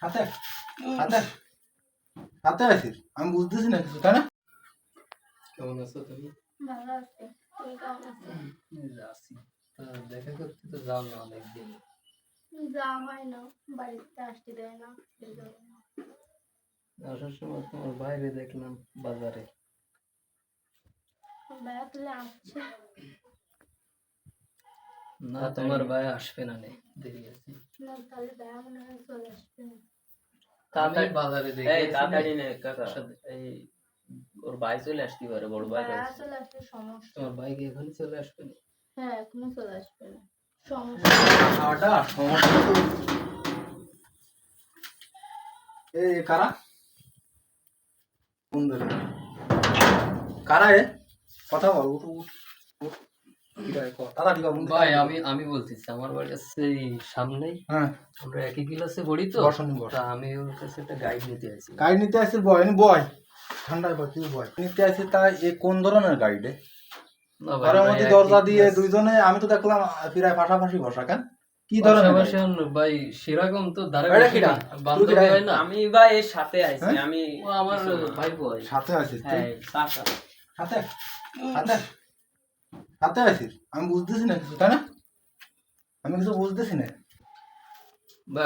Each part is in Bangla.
হাতে হাতে হাতে আছিস আমি বুঝতেছি না কিছু তাই না? কেমন আছো তুমি? ভালো আছে। তুমি কেমন আছো? আছি। দেখা করতে তো যাও না অনেকদিন। যাওয়া হয় না। বাড়িতে আসতে দেয় না আসার সময় তোমার বাইরে দেখলাম বাজারে। না তোমার ভাই আসবে না দেরি আছে। না তাহলে ভাইয়া মনে হয় চলে আসবে তাড়াতাড়ি বাজারে দেখে। এই তাড়াতাড়ি নে কাকা এই ওর ভাই চলে আসতে পারে বড় ভাই চলে আসলে সমস্যা। তোমার ভাই কি এখনই চলে আসবে হ্যাঁ এখনও চলে আসবে না। সমস্যা। খাওয়াটা সমস্যা তো। এ এ কারা? কোন কারা এ? কথা বল উঠ উঠ। ভাই আমি আমি বলতেছি আমার বাড়ি আছে সামনেই। হ্যাঁ। আমরা একই ক্লাসে পড়ি তো। আমি ওর কাছে একটা গাইড নিতে আছি গাড়ি নিতে আসিস বয় নি বয়। ঠান্ডায় বয় তুই বয়। নিতে আসিস তা এ কোন ধরনের একই দরজা দিয়ে দুইজনে আমি তো দেখলাম প্রায় পাশাপাশি বসা কেন? কি ধরনের ভাই সেরকম তো? হয় না। আমি ভাই এর সাথে আইছি হ্যাঁ? আমি আমার ভাই বয়। সাথে তুই? হ্যাঁ কাকা হাতে আসিস আমি বুঝতেছি না কিছু তাই না? আমি কিছু বুঝতেছি না।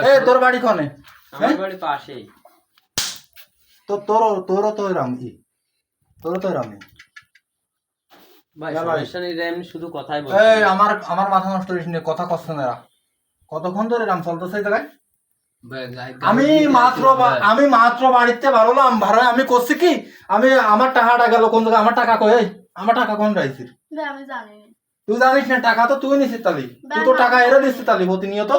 এ তোর বাড়ি কনে? আমার হ্যাঁ? বাড়ি পাশেই। তো তোর তোরও তো তোরও তো এরাম ভাই সমস্যা নেই রে, আমি শুধু কথাই বলছি। এই আমার আমার মাথা নষ্ট করিস নে কথা কষ্ট না কতক্ষণ ধরে এরাম চলতেছে জায়গায়? আমি মাত্র। আমি মাত্র বাড়িতে বাড়লাম ভাড়া আমি করছি কি? আমি আমার টাকাটা গেল কোন জায়গায়? আমার টাকা কই? এই, আমার টাকা কোন রাইছিস আমি জানি না। তুই জানিস না টাকা তো তুই নিছিস তালি তুই তো টাকা এরা দিচ্ছিস তালি প্রতিনিয়ত?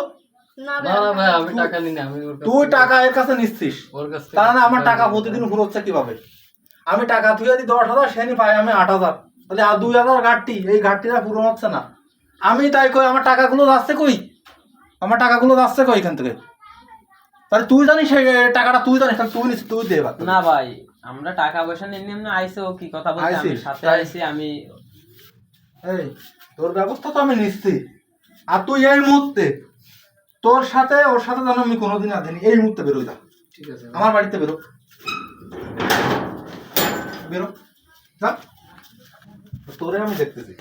না না না ভাই আমি তুই- টাকা নিই আমি তুই টাকা এর কাছে নিচ্ছিস ওর কাছ তার মানে আমার টাকা প্রতিদিন ঘুরোচ্ছে কীভাবে? আমি টাকা তুই যদি দশ হাজার সে পাই আমি আট হাজার। তাহলে আর দুই হাজার ঘাটতি এই ঘাটতিটা পূরণ হচ্ছে না। আমি তাই কই আমার টাকাগুলো যাচ্ছে কই? আমার টাকাগুলো যাচ্ছে কই এখান থেকে? তাহলে তুই জানিস টাকাটা তুই জানিস তাহলে তুই নিস তুই দে না ভাই আমরা টাকা পয়সা নিয়ে এমনি আইসে ও কি কথা বলছে আমি সাথে। আইসি আমি এই তোর ব্যবস্থা তো আমি নিচ্ছি। আর তুই এই মুহূর্তে তোর সাথে ওর সাথে যেন আমি কোনোদিন আদিনি এই মুহূর্তে বেরোই যা। ঠিক আছে। আমার বাড়িতে বেরো। বেরো। যা। তোরে আমি দেখতেছি।